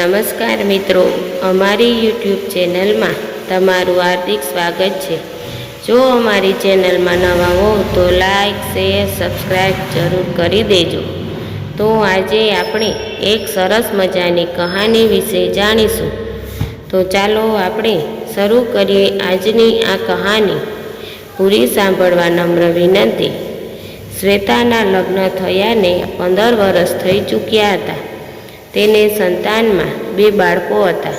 નમસ્કાર મિત્રો, અમારી યુટ્યુબ ચેનલમાં તમારું હાર્દિક સ્વાગત છે. જો અમારી ચેનલમાં નવા હો તો લાઈક, શેર સબસ્ક્રાઈબ જરૂર કરી દેજો. તો આજે આપણે એક સરસ મજાની કહાની વિશે જાણીશું. તો ચાલો આપણે શરૂ કરીએ આજની આ કહાની. પૂરી સાંભળવા નમ્ર વિનંતી. શ્વેતાના લગ્ન થયાને પંદર વર્ષ થઈ ચૂક્યા હતા. તેને સંતાનમાં બે બાળકો હતા.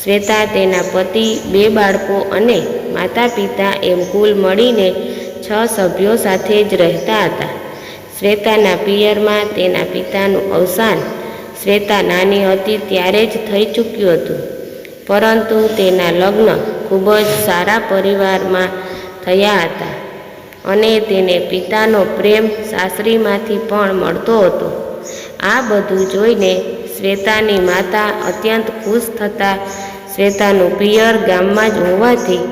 શ્વેતા તેના પતિ, બે બાળકો અને માતા પિતા એમ કુલ મળીને છ સભ્યો સાથે જ રહેતા હતા. શ્વેતાના પિયરમાં તેના પિતાનું અવસાન શ્વેતા નાની હતી ત્યારે જ થઈ ચૂક્યું હતું. પરંતુ તેના લગ્ન ખૂબ જ સારા પરિવારમાં થયા હતા અને તેને પિતાનો પ્રેમ સાસરીમાંથી પણ મળતો હતો. આ બધું જોઈને શ્વેતાની માતા અત્યંત ખુશ થતાં શ્વેતાનું પિયર ગામમાં જ હોવાથી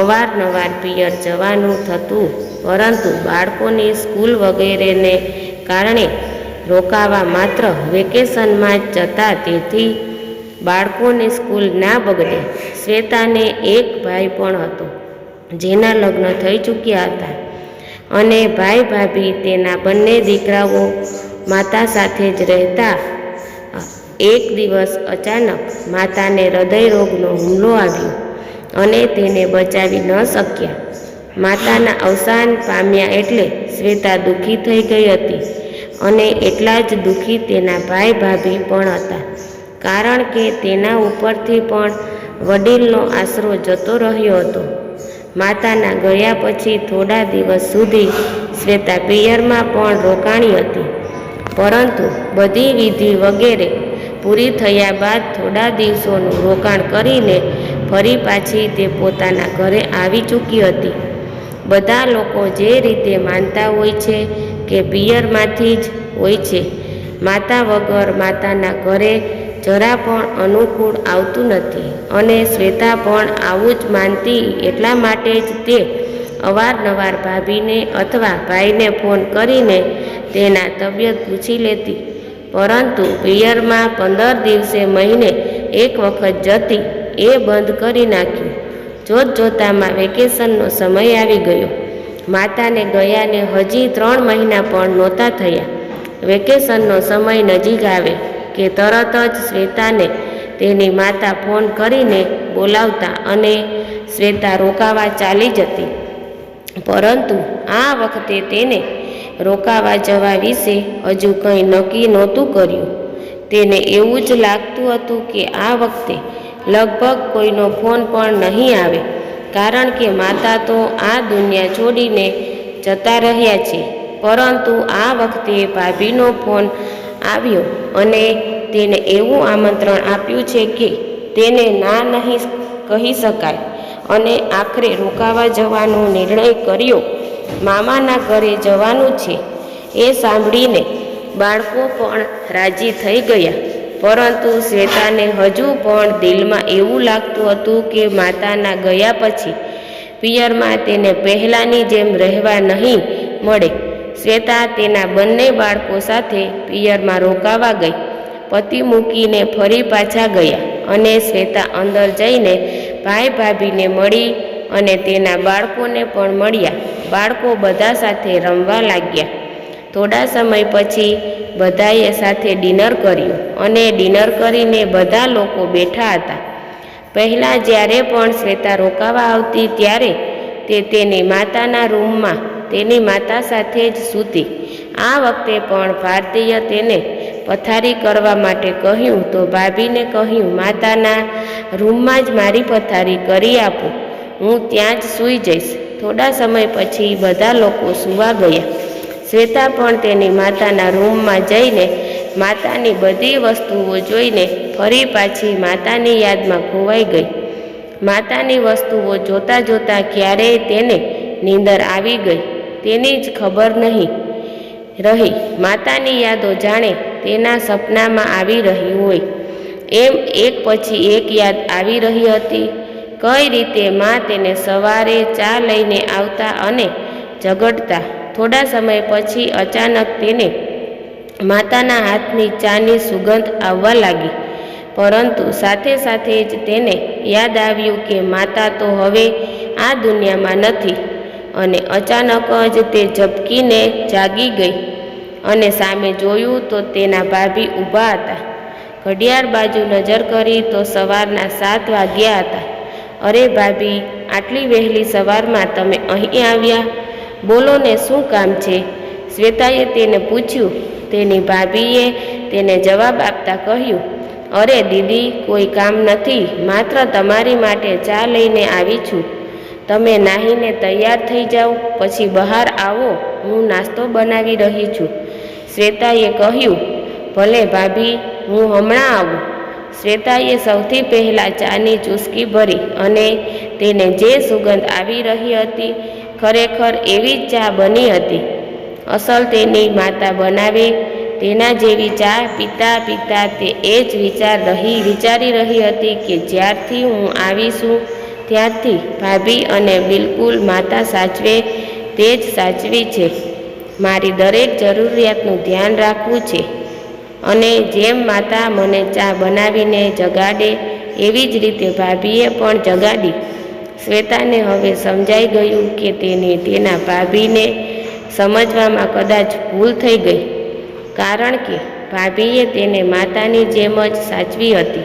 અવારનવાર પિયર જવાનું થતું, પરંતુ બાળકોની સ્કૂલ વગેરેને કારણે રોકાવા માત્ર વેકેશનમાં જ જતા તેથી બાળકોની સ્કૂલ ના બગડે. શ્વેતાને એક ભાઈ પણ હતો, જેના લગ્ન થઈ ચૂક્યા હતા. અને ભાઈ ભાભી તેના બંને દીકરાઓ માતા સાથે જ રહેતા. એક દિવસ અચાનક માતાને હૃદય રોગનો હુમલો આવ્યો અને તેને બચાવી ન શક્યા. માતાના અવસાન પામ્યા એટલે શ્વેતા દુઃખી થઈ ગઈ હતી અને એટલા જ દુઃખી તેના ભાઈ ભાભી પણ હતા. કારણ કે તેના ઉપરથી પણ વડીલનો આશરો જતો રહ્યો હતો. માતાના ગયા પછી થોડા દિવસ સુધી શ્વેતા પિયરમાં પણ રોકાણી હતી. પરંતુ બધી વિધિ વગેરે પૂરી થયા બાદ થોડા દિવસોનું રોકાણ કરીને ફરી પાછી તે પોતાના ઘરે આવી ચૂકી હતી. બધા લોકો જે રીતે માનતા હોય છે કે પિયરમાંથી જ હોય છે, માતા વગર માતાના ઘરે જરા પણ અનુકૂળ આવતું નથી અને શ્વેતા પણ આવું જ માનતી એટલા માટે જ તે અવારનવાર ભાભીને અથવા ભાઈને ફોન કરીને તેના તબિયત પૂછી લેતી. પરંતુ પિયરમાં પંદર દિવસે મહિને એક વખત જતી એ બંધ કરી નાખ્યું. જોત જોતામાં વેકેશનનો સમય આવી ગયો. માતાને ગયાને હજી ત્રણ મહિના પણ નહોતા થયા. વેકેશનનો સમય નજીક આવે કે તરત જ શ્વેતાને તેની માતા ફોન કરીને બોલાવતા અને શ્વેતા રોકાવા ચાલી જતી. પરંતુ આ વખતે તેને રોકાવા જવા વિશે હજુ કંઈ નક્કી નહોતું કર્યું. તેને એવું જ લાગતું હતું કે આ વખતે લગભગ કોઈનો ફોન પણ નહીં આવે, કારણ કે માતા તો આ દુનિયા છોડીને જતા રહ્યા છે. પરંતુ આ વખતે ભાભીનો ફોન આવ્યો અને તેને એવું આમંત્રણ આપ્યું છે કે તેને ના નહીં કહી શકાય. અને આખરે રોકાવા જવાનો નિર્ણય કર્યો. મામાના ઘરે જવાનું છે. એ સાંભળીને બાળકો પણ રાજી થઈ ગયા. પરંતુ શ્વેતાને હજુ પણ દિલમાં એવું લાગતું હતું કે માતાના ગયા પછી પિયરમાં તેને પહેલાંની જેમ રહેવા નહીં મળે. શ્વેતા તેના બંને બાળકો સાથે પિયરમાં રોકાવા ગઈ. પતિ મૂકીને ફરી પાછા ગયા અને શ્વેતા અંદર જઈને ભાઈ ભાભીને મળી અને તેના બાળકોને પણ મળ્યા. બાળકો બધા સાથે રમવા લાગ્યા. થોડા સમય પછી બધાએ સાથે ડિનર કર્યું અને ડિનર કરીને બધા લોકો બેઠા હતા. પહેલાં જ્યારે પણ શ્વેતા રોકાવા આવતી ત્યારે તે તેની માતાના રૂમમાં તેની માતા સાથે જ સૂતી. આ વખતે પણ ભારતીય તેને પથારી કરવા માટે કહ્યું તો ભાભીને કહ્યું, માતાના રૂમમાં જ મારી પથારી કરી આપો. હું ત્યાં જ સૂઈ જઈશ. થોડા સમય પછી બધા લોકો સૂવા ગયા. શ્વેતા પણ તેની માતાના રૂમમાં જઈને માતાની બધી વસ્તુઓ જોઈને ફરી પાછી માતાની યાદમાં ખોવાઈ ગઈ. માતાની વસ્તુઓ જોતા જોતા ક્યારેય તેને નીંદર આવી ગઈ. તેની જ ખબર નહીં રહી. માતાની યાદો જાણે તેના સપનામાં આવી રહી હોય. એમ એક પછી એક યાદ આવી રહી હતી. કઈ રીતે મા તેને સવારે ચા લઈને આવતા અને ઝઘડતા. થોડા સમય પછી અચાનક તેને માતાના હાથની ચાની સુગંધ આવવા લાગી. પરંતુ સાથે સાથે જ તેને યાદ આવ્યું કે માતા તો હવે આ દુનિયામાં નથી. અને અચાનક જ તે ઝબકીને જાગી ગઈ. અને સામે જોયું તો તેના ભાભી ઊભા હતા. ઘડિયાળ બાજુ નજર કરી તો સવારના સાત વાગ્યા હતા. અરે ભાભી, આટલી વહેલી સવારમાં તમે અહીં આવ્યા? બોલો ને શું કામ છે? શ્વેતાએ તેને પૂછ્યું. તેની ભાભીએ તેને જવાબ આપતા કહ્યું, અરે દીદી, કોઈ કામ નથી. માત્ર તમારી માટે ચા લઈને આવી છું. તમે નાહીને તૈયાર થઈ જાઓ, પછી બહાર આવો. હું નાસ્તો બનાવી રહી છું. શ્વેતાએ કહ્યું, ભલે ભાભી, હું હમણાં આવું. શ્વેતાએ સૌથી પહેલાં ચાની ચૂસકી ભરી અને તેને જે સુગંધ આવી રહી હતી, ખરેખર એવી જ ચા બની હતી. અસલ તેની માતા બનાવે, તેના જેવી ચા પીતા પીતા તે એ જ વિચાર રહી, વિચારી રહી હતી કે જ્યારથી હું આવીશું ત્યારથી ભાભી અને બિલકુલ માતા સાચવે, તે જ સાચવી છે. મારી દરેક જરૂરિયાતનું ધ્યાન રાખવું છે. અને જેમ માતા મને ચા બનાવીને જગાડે, એવી જ રીતે ભાભીએ પણ જગાડી. શ્વેતાને હવે સમજાઈ ગયું કે તેને તેના ભાભીને સમજવામાં કદાચ ભૂલ થઈ ગઈ. કારણ કે ભાભીએ તેને માતાની જેમ જ સાચવી હતી.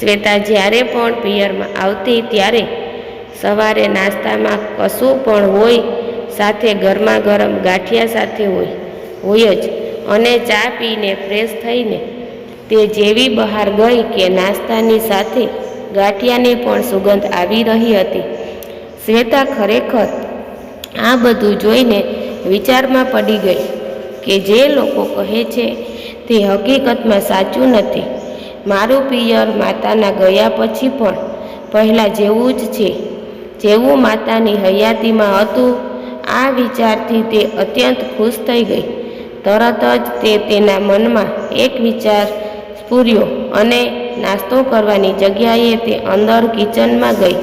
શ્વેતા જ્યારે પણ પિયરમાં આવતી, ત્યારે સવારે નાસ્તામાં કશું પણ હોય સાથે ગરમા ગરમ ગાંઠિયા સાથે હોય હોય જ. અને ચા પીને ફ્રેશ થઈને તે જેવી બહાર ગઈ કે નાસ્તાની સાથે ગાંઠિયાની પણ સુગંધ આવી રહી હતી. શ્વેતા ખરેખર આ બધું જોઈને વિચારમાં પડી ગઈ કે જે લોકો કહે છે તે હકીકતમાં સાચું નથી. મારું પિયર માતાના ગયા પછી પણ પહેલાં જેવું જ છે. જેવું માતાની હયાતીમાં હતું આ વિચારથી તે અત્યંત ખુશ થઈ ગઈ. તરત જ તે તેના મનમાં એક વિચાર સ્ફૂર્યો અને નાસ્તો કરવાની જગ્યાએ તે અંદર કિચનમાં ગઈ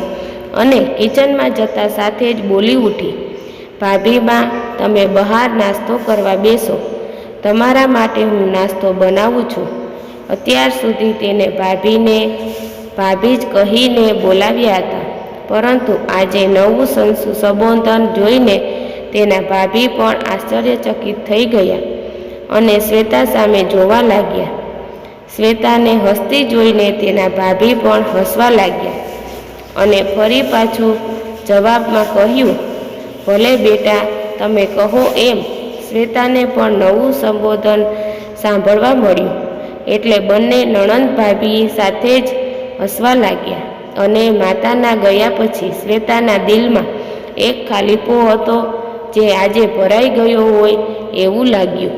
અને કિચનમાં જતા સાથે જ બોલી ઉઠી ભાભીમાં તમે બહાર નાસ્તો કરવા બેસો. તમારા માટે હું નાસ્તો બનાવું છું. અત્યાર સુધી તેને ભાભીને, ભાભી જ કહીને બોલાવ્યા હતા. પરંતુ આજે નવું સંસુ સંબોધન જોઈને તેના ભાભી પણ આશ્ચર્યચકિત થઈ ગયા અને શ્વેતા સામે જોવા લાગ્યા. શ્વેતાને હસતી જોઈને તેના ભાભી પણ હસવા લાગ્યા અને ફરી પાછું જવાબમાં કહ્યું, ભલે બેટા, તમે કહો એમ. શ્વેતાને પણ નવું સંબોધન સાંભળવા મળ્યું એટલે બંને નણંદ ભાભી સાથે જ હસવા લાગ્યા અને માતાના ગયા પછી શ્વેતાના દિલમાં એક ખાલીપો હતો જે આજે ભરાઈ ગયો હોય એવું લાગ્યું.